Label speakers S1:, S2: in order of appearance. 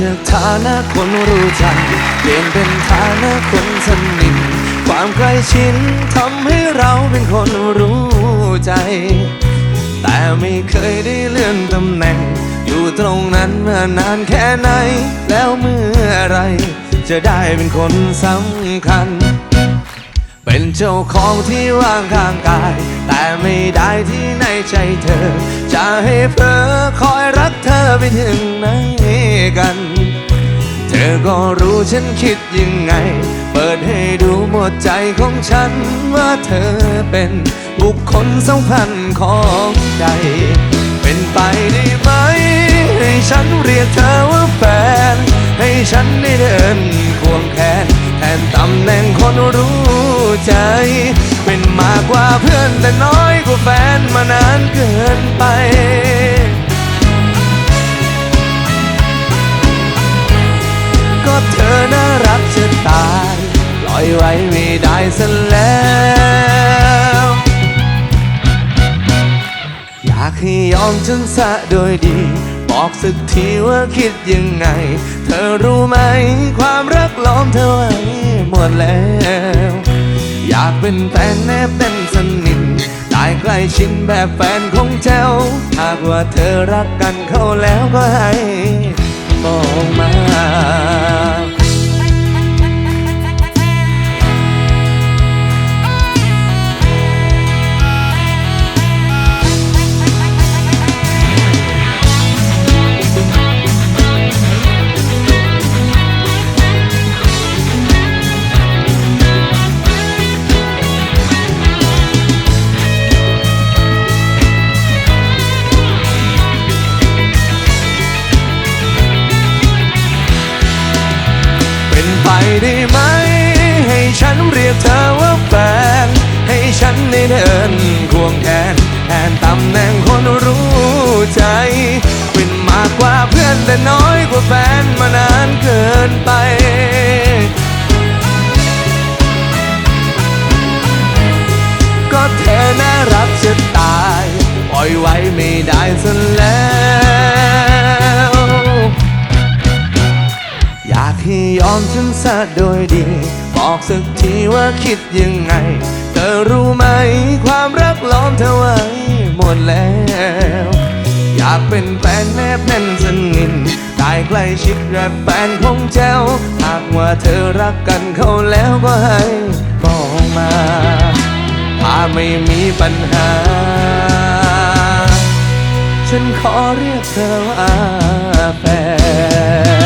S1: จากฐานะคนรู้ใจเปลี่ยนเป็นฐานะคนสนิทความใกล้ชิดทำให้เราเป็นคนรู้ใจ แต่ไม่เคยได้เลื่อนตำแหน่ง อยู่ตรงนั้นมานานแค่ไหน แล้วเมื่อไร จะได้เป็นคนสำคัญ เป็นเจ้าของที่ว่างข้างกาย แต่ไม่ได้ที่ในใจเธอ จะให้เพลอคอยรักเธอ ไปถึงไหนกัน เธอก็รู้ฉันคิดยังไง เปิดให้ดูหมดใจของฉัน ว่าเธอเป็นบุคคลสำคัญของใจ เป็นไปได้ไหม ให้ฉันเรียกเธอว่าแฟน ให้ฉันได้เดินควงแขนแทนตำแหน่งคนรู้ใจ เป็นมากกว่าเพื่อนแต่น้อยกว่าแฟนมานานเกินไป ไว้ไม่ได้ซะแล้ว อยากให้ยอมฉันซะโดยดี บอกสักทีว่าคิดยังไง เธอรู้ไหมความรักล้อมเธอไว้หมดแล้ว อยากเป็นแฟนแนบเป็นสนิทได้ใกล้ชิดแบบแฟนของเจ้า หากว่าเธอรักกันเข้าแล้วก็ให้บอก ยกเธอว่าแฟน ให้ฉันได้เดินควงแขนแทนตำแหน่งคนรู้ใจ เป็นมากกว่าเพื่อนแต่น้อยกว่าแฟนมานานเกินไปก็เธอน่ารักจะตาย ปล่อยไว้ไม่ได้ซะแล้ว อยากให้ยอมฉันซะโดยดี บอกสักทีว่าคิดยังไง เธอรู้ไหมความรักล้อมเธอไว้หมดแล้ว อยากเป็นแฟนแนบแน่นสนิทได้ใกล้ชิดแบบแฟนของเจ้าหากว่าเธอรักกันเขาแล้วก็ให้บอกมาถ้าไม่มีปัญหา ฉันขอเรียกเธอว่าแฟน